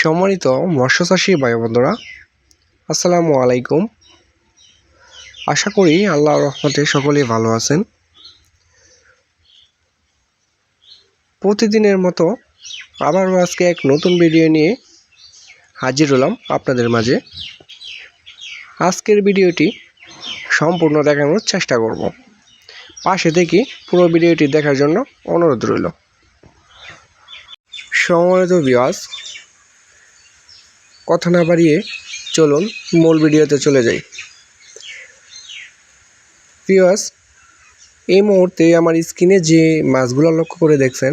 সম্মানিত মৎস্য চাষী ভাই বন্ধুরা আসসালামু আলাইকুম। আশা করি আল্লাহ রহমতে সকলেই ভালো আছেন। প্রতিদিনের মতো আবারও আজকে এক নতুন ভিডিও নিয়ে হাজির হলাম আপনাদের মাঝে। আজকের ভিডিওটি সম্পূর্ণ দেখানোর চেষ্টা করব। পাশে থেকে পুরো ভিডিওটি দেখার জন্য অনুরোধ রইল। সম্মানিত বিয়াস কথা না বাড়িয়ে চলুন মূল ভিডিওতে চলে যাই। ভিউয়ার্স এই মুহূর্তে আমার স্ক্রিনে যে মাছগুলো লক্ষ্য করে দেখছেন,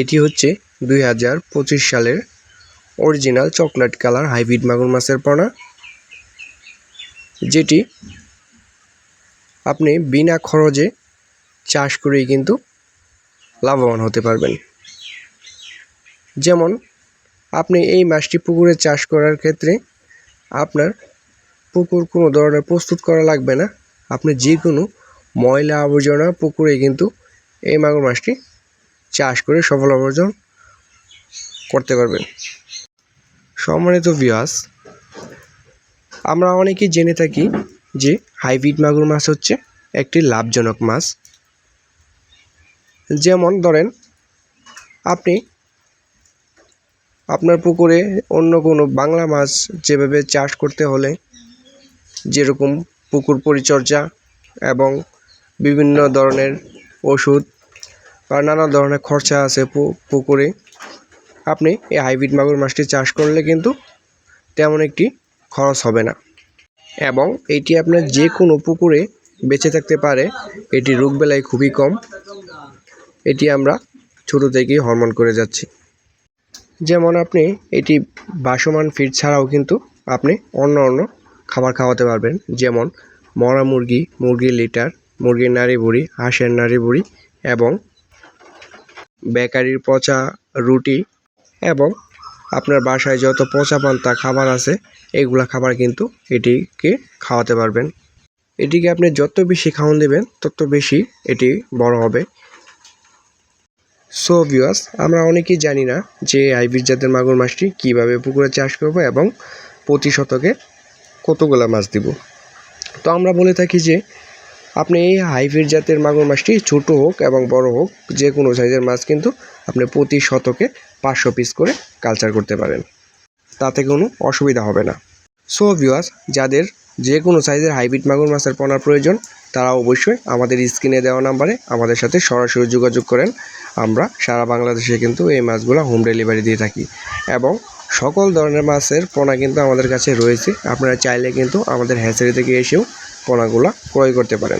এটি হচ্ছে দুই হাজার পঁচিশ সালের অরিজিনাল চকলেট কালার হাইব্রিড মাগুর মাছের পোনা, যেটি আপনি বিনা খরচে চাষ করেই কিন্তু লাভবান হতে পারবেন। যেমন আপনি এই মাছটি পুকুরে চাষ করার ক্ষেত্রে আপনার পুকুর কোনো ধরনের প্রস্তুত করা লাগবে না। আপনি যে কোনো ময়লা আবর্জনা পুকুরে কিন্তু এই মাগুর মাছটি চাষ করে সফল অর্জন করতে পারবেন। সম্মানিত ভিয়াস আমরা অনেকেই জেনে থাকি যে হাইব্রিড মাগুর মাছ হচ্ছে একটি লাভজনক মাছ। যেমন ধরেন, আপনি আপনার পুকুরে অন্য কোনো বাংলা মাছ যেভাবে চাষ করতে হলে, যেরকম পুকুর পরিচর্যা এবং বিভিন্ন ধরনের ওষুধ বা নানা ধরনের খরচা আছে পুকুরে, আপনি এই হাইব্রিড মাগুর মাছটি চাষ করলে কিন্তু তেমন একটি খরচ হবে না। এবং এটি আপনার যে কোনো পুকুরে বেঁচে থাকতে পারে, এটি রোগবেলায় খুবই কম। এটি আমরা ছোটো থেকেই হরমোন করে যাচ্ছি। যেমন আপনি এটি বাসমান ফিড ছাড়াও কিন্তু আপনি অন্য অন্য খাবার খাওয়াতে পারবেন। যেমন মরা মুরগি, মুরগির লিটার, মুরগির নাড়ি বুড়ি, হাঁসের নাড়ি বুড়ি এবং বেকারির পচা রুটি এবং আপনার বাসায় যত পচা পান্তা খাবার আছে, এগুলা খাবার কিন্তু এটিকে খাওয়াতে পারবেন। এটিকে আপনি যত বেশি খাওয়ান দেবেন, তত বেশি এটি বড় হবে। সো ভিউয়ার্স আমরা অনেকেই জানি না যে হাইব্রিড জাতের মাগুর মাছটি কীভাবে পুকুরে চাষ করব এবং প্রতি শতকে কতগুলো মাছ দিব। তো আমরা বলে থাকি যে, আপনি এই হাইব্রিড জাতের মাগুর মাছটি ছোটো হোক এবং বড় হোক যে কোনো সাইজের মাছ কিন্তু আপনি প্রতি শতকে পাঁচশো পিস করে কালচার করতে পারেন। তাতে কোনো অসুবিধা হবে না। সো ভিউয়ার্স যাদের যে কোনো সাইজের হাইব্রিড মাগুর মাছের পোনার প্রয়োজন, তারা অবশ্যই আমাদের স্ক্রিনে দেওয়া নাম্বারে আমাদের সাথে সরাসরি যোগাযোগ করেন। আমরা সারা বাংলাদেশে কিন্তু এই মাছগুলো হোম ডেলিভারি দিয়ে থাকি। এবং সকল ধরনের মাছের পোনা কিন্তু আমাদের কাছে রয়েছে। আপনারা চাইলে কিন্তু আমাদের হ্যাচারি থেকে এসেও পোনাগুলো ক্রয় করতে পারেন।